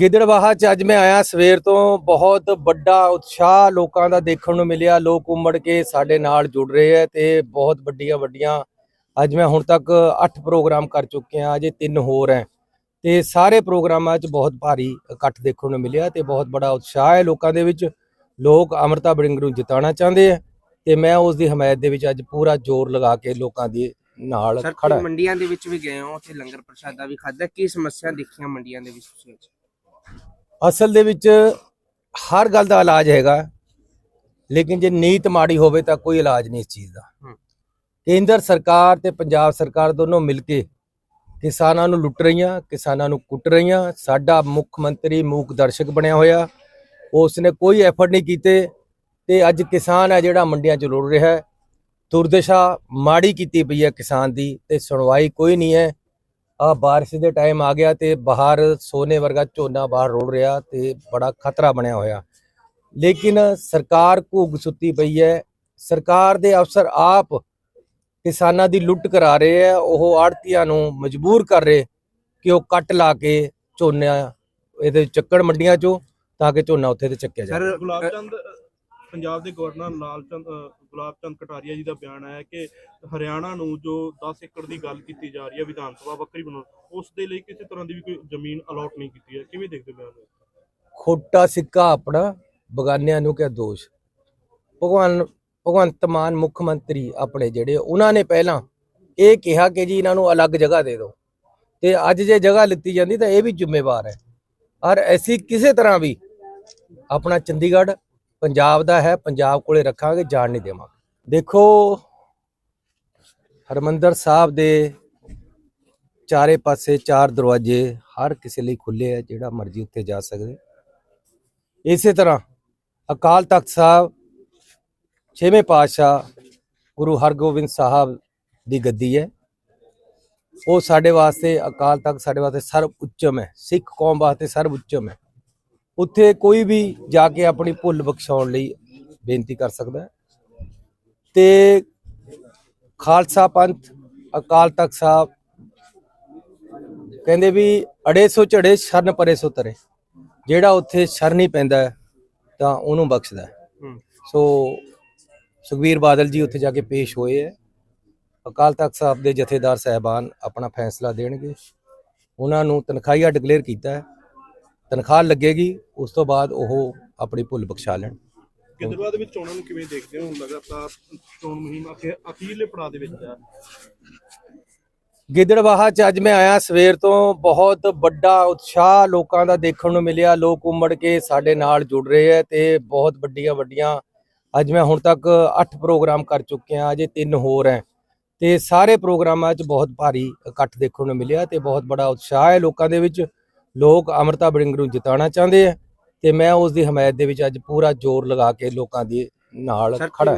ਗਿੱਦੜਬਾਹਾ ਚ ਅੱਜ ਮੈਂ ਆਇਆ ਸਵੇਰ ਤੋਂ। ਬਹੁਤ ਵੱਡਾ ਉਤਸ਼ਾਹ ਲੋਕਾਂ ਦਾ ਦੇਖਣ ਨੂੰ ਮਿਲਿਆ। ਲੋਕ ਉਮੜ ਕੇ ਸਾਡੇ ਨਾਲ ਜੁੜ ਰਹੇ ਹੈ ਤੇ ਬਹੁਤ ਵੱਡੀਆਂ ਵੱਡੀਆਂ ਅੱਜ ਮੈਂ ਹੁਣ ਤੱਕ 8 ਪ੍ਰੋਗਰਾਮ ਕਰ ਚੁੱਕੇ ਹਾਂ। ਅਜੇ 3 ਹੋਰ ਹੈ। ਤੇ ਸਾਰੇ ਪ੍ਰੋਗਰਾਮਾਂ 'ਚ ਬਹੁਤ ਭਾਰੀ ਇਕੱਠ ਦੇਖਣ ਨੂੰ ਮਿਲਿਆ ਤੇ ਬਹੁਤ ਬੜਾ ਉਤਸ਼ਾਹ ਹੈ ਲੋਕਾਂ ਦੇ ਵਿੱਚ। ਲੋਕ ਅਮਰਤਾ ਬੜਿੰਗ ਨੂੰ ਜਿਤਾਉਣਾ ਚਾਹੁੰਦੇ ਆ ਤੇ ਮੈਂ ਉਸ ਦੀ ਹਮਾਇਤ ਦੇ ਵਿੱਚ ਅੱਜ ਪੂਰਾ ਜ਼ੋਰ ਲਗਾ ਕੇ ਲੋਕਾਂ ਦੇ ਨਾਲ ਖੜਾ ਮੰਡੀਆਂ ਦੇ ਵਿੱਚ ਵੀ ਗਏ ਹੋ? ਉੱਥੇ ਲੰਗਰ ਪ੍ਰਸ਼ਾਦਾ ਵੀ ਖਾਦਾ ਕੀ ਸਮੱਸਿਆ ਦੇਖੀਆਂ ਮੰਡੀਆਂ ਦੇ ਵਿੱਚ ਤੁਸੀਂ? ਅਸਲ ਦੇ ਵਿੱਚ ਹਰ ਗੱਲ ਦਾ ਇਲਾਜ ਹੈਗਾ। ਲੇਕਿਨ ਜੇ ਨੀਤ ਮਾੜੀ ਹੋਵੇ ਤਾਂ ਕੋਈ ਇਲਾਜ ਨਹੀਂ ਇਸ ਚੀਜ਼ ਦਾ। ਕੇਂਦਰ ਸਰਕਾਰ ਤੇ ਪੰਜਾਬ ਸਰਕਾਰ ਦੋਨੋਂ ਮਿਲ ਕੇ ਕਿਸਾਨਾਂ ਨੂੰ ਲੁੱਟ ਰਹੀਆਂ ਕਿਸਾਨਾਂ ਨੂੰ ਕੁੱਟ ਰਹੀਆਂ। ਸਾਡਾ ਮੁੱਖ ਮੰਤਰੀ ਮੂਕ ਦਰਸ਼ਕ ਬਣਿਆ ਹੋਇਆ। ਉਸਨੇ ਕੋਈ ਐਫਰਟ ਨਹੀਂ ਕੀਤੇ ਤੇ ਅੱਜ ਕਿਸਾਨ ਹੈ ਜਿਹੜਾ ਮੰਡੀਆਂ 'ਚ ਲੁੜ ਰਿਹਾ ਹੈ। ਦੁਰਦਸ਼ਾ ਮਾੜੀ ਕੀਤੀ ਪਈ ਹੈ ਕਿਸਾਨ ਦੀ ਤੇ ਸੁਣਵਾਈ ਕੋਈ ਨਹੀਂ ਹੈ। ਆ ਬਾਰਿਸ਼ ਦੇ ਟਾਈਮ ਆ ਗਿਆ ਤੇ ਬਾਹਰ ਸੋਨੇ ਵਰਗਾ ਝੋਨਾ ਬਾਹਰ ਰੋੜ ਰਿਹਾ ਤੇ ਬੜਾ ਖਤਰਾ ਬਣਿਆ ਹੋਇਆ। ਲੇਕਿਨ ਸਰਕਾਰ ਘੁੱਗ ਸੁੱਤੀ ਪਈ ਹੈ। ਸਰਕਾਰ ਦੇ ਅਫਸਰ ਆਪ ਕਿਸਾਨਾਂ ਦੀ ਲੁੱਟ ਕਰਾ ਰਹੇ ਹੈ। ਉਹ ਆੜਤੀਆਂ ਨੂੰ ਮਜਬੂਰ ਕਰ ਰਹੇ ਕਿ ਉਹ ਕੱਟ ਲਾ ਕੇ ਝੋਨਾ ਇਹਦੇ ਚੱਕੜ ਮੰਡੀਆਂ ਚੋਂ ਤਾਂ ਕਿ ਝੋਨਾ ਉੱਥੇ ਤੇ ਚੱਕਿਆ ਜਾਵੇ। ਸਰ ਗੁਲਾਬ ਚੰਦ ਪੰਜਾਬ ਦੇ ਗਵਰਨਰ ਲਾਲ ਚੰਦ ਗੁਲਾਬ ਚੰਦ ਕਟਾਰੀਆ ਜੀ ਦਾ ਬਿਆਨ ਆਇਆ ਕਿ ਹਰਿਆਣਾ ਨੂੰ ਜੋ 10 ਏਕੜ ਦੀ ਗੱਲ ਕੀਤੀ ਜਾ ਰਹੀ ਹੈ ਵਿਧਾਨ ਸਭਾ ਵੱਖਰੀ ਬਣਾਉਣ, ਉਸ ਦੇ ਲਈ ਕਿਸੇ ਤਰ੍ਹਾਂ ਦੀ ਵੀ ਕੋਈ ਜ਼ਮੀਨ ਅਲਾਟ ਨਹੀਂ ਕੀਤੀ ਹੈ। ਕਿਵੇਂ ਦੇਖਦੇ ਬਿਆਨ ਨੂੰ? ਖੋਟਾ ਸਿੱਕਾ ਆਪਣਾ, ਬਗਾਨਿਆਂ ਨੂੰ ਕਿਆ ਦੋਸ਼? ਭਗਵਾਨ, ਭਗਵੰਤ ਮਾਨ ਮੁੱਖ ਮੰਤਰੀ ਆਪਣੇ ਜਿਹੜੇ, ਉਹਨਾਂ ਨੇ ਪਹਿਲਾਂ ਇਹ ਕਿਹਾ ਕਿ ਜੀ ਇਹਨਾਂ ਨੂੰ ਅਲੱਗ ਜਗ੍ਹਾ ਦੇ ਦਿਓ। ਤੇ ਅੱਜ ਜੇ ਜਗ੍ਹਾ ਲਿੱਤੀ ਜਾਂਦੀ ਤਾਂ ਇਹ ਵੀ ਜ਼ਿੰਮੇਵਾਰ ਹੈ। ਔਰ ਐਸੀ ਕਿਸੇ ਤਰ੍ਹਾਂ ਵੀ ਆਪਣਾ ਚੰਡੀਗੜ੍ਹ ਪੰਜਾਬ ਦਾ ਹੈ, ਪੰਜਾਬ ਕੋਲੇ ਰੱਖਾਂਗੇ, ਜਾਣ ਨਹੀਂ ਦੇਵਾਂਗੇ। ਦੇਖੋ, ਹਰਮੰਦਰ ਸਾਹਿਬ ਦੇ ਚਾਰੇ ਪਾਸੇ ਚਾਰ ਦਰਵਾਜ਼ੇ ਹਰ ਕਿਸੇ ਲਈ ਖੁੱਲੇ ਹੈ ਜਿਹੜਾ ਮਰਜ਼ੀ ਉੱਥੇ ਜਾ ਸਕਦੇ। ਇਸੇ ਤਰ੍ਹਾਂ ਅਕਾਲ ਤਖਤ ਸਾਹਿਬ, ਛੇਵੇਂ ਪਾਤਸ਼ਾਹ ਗੁਰੂ ਹਰਗੋਬਿੰਦ ਸਾਹਿਬ ਦੀ ਗੱਦੀ ਹੈ। ਉਹ ਸਾਡੇ ਵਾਸਤੇ, ਅਕਾਲ ਤਖਤ ਸਾਡੇ ਵਾਸਤੇ ਸਰਵ ਉੱਚਮ ਹੈ, ਸਿੱਖ ਕੌਮ ਵਾਸਤੇ ਸਰਵ ਉੱਚਮ ਹੈ। ਉੱਥੇ ਕੋਈ ਵੀ ਜਾ ਕੇ ਆਪਣੀ ਭੁੱਲ ਬਖਸ਼ਾਉਣ ਲਈ ਬੇਨਤੀ ਕਰ ਸਕਦਾ ਹੈ। ਤੇ ਖਾਲਸਾ ਪੰਥ ਅਕਾਲ ਤਖਤ ਸਾਹਿਬ ਕਹਿੰਦੇ ਵੀ ਅੜੇ ਸੋ ਝੜੇ ਸ਼ਰਨ ਪਰੇ ਸੋ ਤਰੇ। ਜਿਹੜਾ ਉੱਥੇ ਸ਼ਰ ਨਹੀਂ ਪੈਂਦਾ ਹੈ, ਤਾਂ ਉਹਨੂੰ ਬਖਸ਼ਦਾ ਹੈ। ਹੂੰ। ਸੋ ਸੁਖਬੀਰ ਬਾਦਲ ਜੀ ਉੱਥੇ ਜਾ ਕੇ ਪੇਸ਼ ਹੋਏ ਹੈ। ਅਕਾਲ ਤਖਤ ਸਾਹਿਬ ਦੇ ਜਥੇਦਾਰ ਸਹਿਬਾਨ ਆਪਣਾ ਫੈਸਲਾ ਦੇਣਗੇ। ਉਹਨਾਂ ਨੂੰ ਤਨਖਾਹੀਆ ਡਿਕਲੇਅਰ ਕੀਤਾ ਹੈ। ਤਨਖਾਹ ਲੱਗੇਗੀ ਉਸ ਤੋਂ ਬਾਅਦ ਉਹ ਆਪਣੀ ਭੁੱਲ ਬਖਸ਼ਾ ਲੈਣ। ਗਿੱਦੜਬਾਹਾ ਦੇ ਵਿੱਚ ਚੋਣਾਂ ਨੂੰ ਕਿਵੇਂ ਦੇਖਦੇ ਹੋ? ਲਗਾਤਾਰ ਚੋਣ ਮੁਹਿੰਮ ਅਖੇ- ਅਖੀਰਲੇ ਪੜਾਅ ਦੇ ਵਿੱਚ ਹੈ ਗਿੱਦੜਬਾਹਾ ਚ ਅੱਜ ਮੈਂ ਆਇਆ ਸਵੇਰ ਤੋਂ ਬਹੁਤ ਵੱਡਾ ਉਤਸ਼ਾਹ ਲੋਕਾਂ ਦਾ ਦੇਖਣ ਨੂੰ ਮਿਲਿਆ। ਲੋਕ ਉਮੜ ਕੇ ਸਾਡੇ ਨਾਲ ਜੁੜ ਰਹੇ ਹੈ ਤੇ ਬਹੁਤ ਵੱਡੀਆਂ ਵੱਡੀਆਂ ਅੱਜ ਮੈਂ ਹੁਣ ਤੱਕ 8 ਪ੍ਰੋਗਰਾਮ ਕਰ ਚੁੱਕੇ ਹਾਂ ਅਜੇ 3 ਹੋਰ ਹੈ। ਤੇ ਸਾਰੇ ਪ੍ਰੋਗਰਾਮਾਂ 'ਚ ਬਹੁਤ ਭਾਰੀ ਇਕੱਠ ਦੇਖਣ ਨੂੰ ਮਿਲਿਆ ਤੇ ਬਹੁਤ ਬੜਾ ਉਤਸ਼ਾਹ ਹੈ ਲੋਕਾਂ ਦੇ ਵਿੱਚ। ਲੋਕ ਅਮਰਤਾ ਬੜਿੰਗ ਨੂੰ ਜਿਤਾਉਣਾ ਚਾਹੁੰਦੇ ਆ ਤੇ ਮੈਂ ਉਸ ਦੀ ਹਮਾਇਤ ਦੇ ਵਿੱਚ ਅੱਜ ਪੂਰਾ ਜ਼ੋਰ ਲਗਾ ਕੇ ਲੋਕਾਂ ਦੇ ਨਾਲ ਖੜਾ